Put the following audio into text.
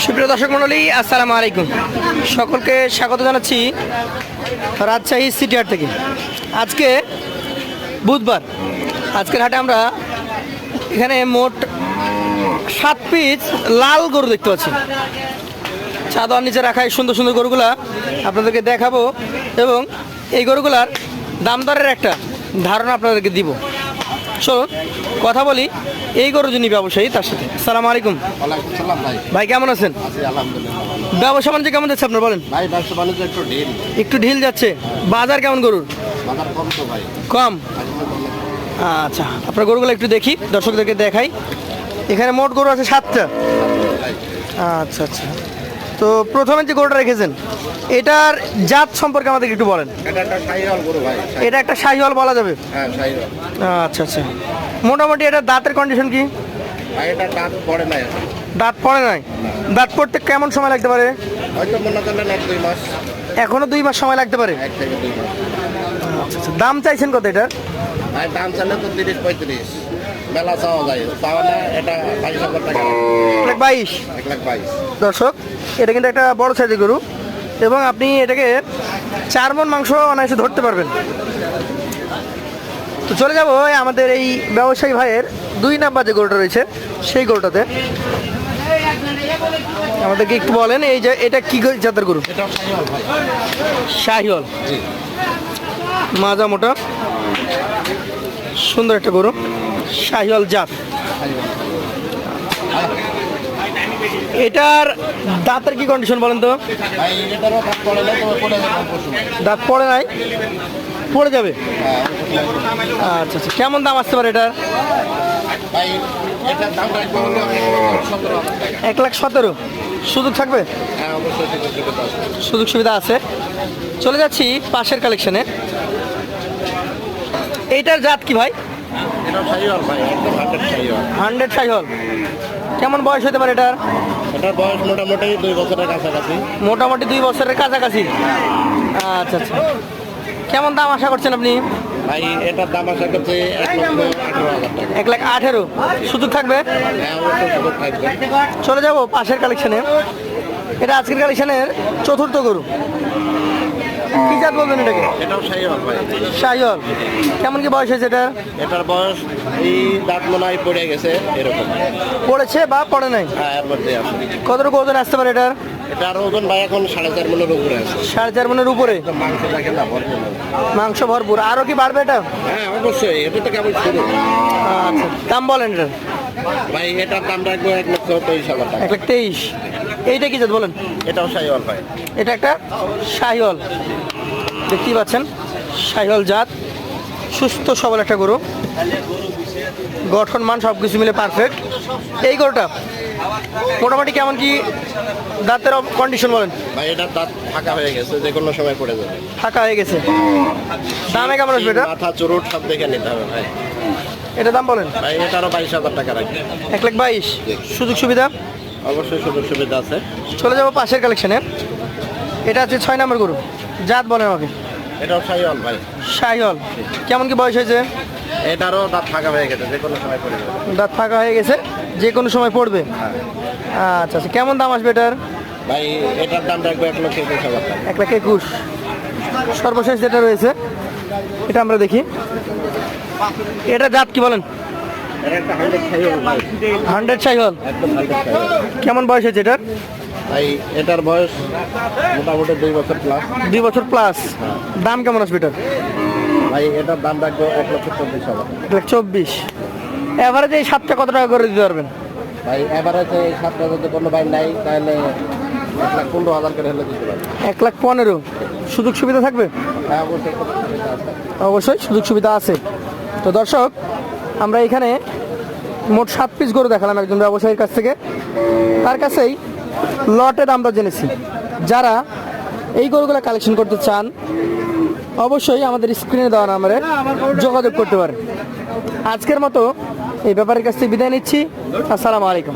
সুপ্রিয় দর্শক মণ্ডলী, আসসালামু আলাইকুম। সকলকে স্বাগত জানাচ্ছি রাজশাহী সিটি হাট থেকে। আজকে বুধবার, আজকের হাটে আমরা এখানে মোট সাত পিস লাল গরু দেখতে পাচ্ছি। চাদর নিচে রাখা এই সুন্দর সুন্দর গরুগুলা আপনাদেরকে দেখাবো এবং এই গরুগুলার দাম দরের একটা ধারণা আপনাদেরকে দিব। চলুন, কথা বলি এই গরু যিনি ব্যবসায়ী তার সাথে। সালাম আলাইকুম। ভাই। কেমন আছেন। ব্যবসা বাণিজ্য কেমন যাচ্ছে আপনার বলেন? ভাই ব্যবসা বাণিজ্য একটু ঢিল। একটু ঢিল যাচ্ছে। বাজার কেমন গরুর? বাজার কম তো ভাই। আচ্ছা আপনার গরুগুলো একটু দেখি দর্শকদেরকে দেখাই। এখানে মোট গরু আছে সাতটা। আচ্ছা আচ্ছা। তো প্রথমে যে গরুটা রেখেছেন এটার জাত সম্পর্কে আমাদেরকে একটু বলেন। এটা একটা শাহিওয়াল বলা যাবে? হ্যাঁ আচ্ছা আচ্ছা। মোটামুটি এটা দাঁতের কন্ডিশন কি? দাঁত পড়ে নাই দাঁত পড়তে কেমন সময় লাগতে পারে? এখনও দুই মাস সময় লাগতে পারে? আচ্ছা আচ্ছা। দাম চাইছেন কত এটার? দাম চালে তো তিরিশ পঁয়ত্রিশ। মেলা চাওয়া যায়। পাওয়া না এটা বাইশ হাজার টাকা। এক লাখ বাইশ। এক লাখ বাইশ। দর্শক এটা কিন্তু একটা বড় সাইজের গরু এবং আপনি এটাকে চার মন মাংস অনায়াসে ধরতে পারবেন। তো চলে যাব আমাদের এই ব্যবসায়ী ভাইয়ের দুই নাম্বার যে গরুটা রয়েছে সেই গরুটাতে। আমাদেরকে একটু বলেন এই যে এটা কি গো- জাতের গরু? জি। মাজা মোটা। সুন্দর একটা গরু। শাহিওয়াল জাত। এটার দাঁতের কি কন্ডিশন বলেন তো? দাঁত পড়ে নাই? পড়ে যাবে। আচ্ছা আচ্ছা। কেমন দাম আসতে পারে এটার? এক লাখ সতেরো। সুযোগ থাকবে? সুযোগ সুবিধা আছে। চলে যাচ্ছি পাশের কালেকশনে এইটার জাত কি ভাই এটা শাহিওয়াল ভাই একদম হান্ড্রেড হান্ড্রেড সাইহল। কেমন বয়স হতে পারে এটার? এটার বয়স মোটামুটি দুই বছরের কাছাকাছি। মোটামুটি দুই বছরের কাছাকাছি। আচ্ছা আচ্ছা। কেমন দাম আশা করছেন আপনি? ভাই এটার দাম আশা করছে এক লাখ আঠেরো। সুযোগ থাকবে? হ্যাঁ সুযোগ থাকবে। চলে যাব পাশের কালেকশনে এটা আজকের কালেকশনের চতুর্থ গরু। কি জাত বলবেন এটাকে? এটাও শাহিওয়াল ভাই। সাইহল কেমন কি বয়স হয়েছে এটার? এটার বয়স এই দাঁত মনে হয় পড়ে গেছে এরকম। পড়েছে বা পড়ে নাই? হ্যাঁ এর মধ্যে আছে। কতটুকু ওজন আসতে পারে এটার? এটার ওজন ভাই এখন সাড়ে চার মনের উপরে আছে। সাড়ে চার মনের উপরে? মাংস না ভরপুর। মাংস ভরপুর। আরও কি বাড়বে এটা? হ্যাঁ অবশ্যই। এটা তো কেমন শুরু। আচ্ছা দাম বলেন এটার। ভাই এটার দাম রাখব এক লক্ষ তেইশ হাজার টাকা। এক লাখ তেইশ। এইটা কি জাত বলেন? এটাও শাহিওয়াল ভাই এটা একটা শাহিওয়াল। দেখতেই পাচ্ছেন শাহিওয়াল জাত। সুস্থ সবল একটা গরু। গঠন মান সব কিছু মিলে পারফেক্ট এই গরুটা মোটামুটি কেমন কি দাঁতের কন্ডিশন বলেন? ভাই এটার দাঁত ফাঁকা হয়ে গেছে যে কোনো সময় পড়ে যাবে। ফাঁকা হয়ে গেছে। দামে কেমন আসবে এটা মাথা চুরুট সব দেখে নিতে হবে ভাই। এটা দাম বলেন? ভাই এটারও বাইশ হাজার টাকা রাখবে। এক লাখ বাইশ। সুযোগ সুবিধা? অবশ্যই সুযোগ সুবিধা আছে। চলে যাব পাশের কালেকশনে এটা হচ্ছে ছয় নম্বর গরু। জাত বলেন আমাকে। এটাও শাহিওয়াল ভাই। শাহিওয়াল। কেমন কি বয়স হয়েছে? এটারও দাঁত ফাঁকা হয়ে গেছে যে কোনো সময় পড়ে যাবে। দাঁত ফাঁকা হয়ে গেছে যে কোনো সময় পড়বে। হ্যাঁ। আচ্ছা আচ্ছা কেমন দাম আসবে এটার? ভাই এটার দাম রাখব এক লক্ষ একুশ হাজার এক লাখ একুশ। সর্বশেষ যেটা রয়েছে এটা আমরা দেখি। এটা জাত কি বলেন? হান্ড্রেড শাহিওয়াল কেমন বয়স হয়েছে এটার? ভাই এটার বয়স মোটামুটি দুই বছর প্লাস দুই বছর প্লাস দাম কেমন আসবে এটার? ভাই এটার দাম রাখব এক লক্ষ চব্বিশ হাজার। এক লাখ চব্বিশ। এভারেজ এই সাতটা কত টাকা করে দিতে পারবেন? ভাই এবারেতে এই সাতটা যদি কোনো ভাই নাই তাহলে এক লাখ পনেরো হাজার করে হলে দিতে পারবে। এক লাখ পনেরো। সুযোগ সুবিধা থাকবে? হ্যাঁ। অবশ্যই সুযোগ সুবিধা আছে। তো দর্শক আমরা এখানে মোট সাত পিস গরু দেখালাম একজন ব্যবসায়ীর কাছ থেকে। তার কাছেই লটের আমরা জেনেছি। যারা এই গরুগুলো কালেকশন করতে চান, অবশ্যই আমাদের স্ক্রিনে দেওয়া নাম্বারে যোগাযোগ করতে পারে আজকের মতো এই ব্যাপারের কাছ থেকে বিদায় নিচ্ছি। আসসালামু আলাইকুম।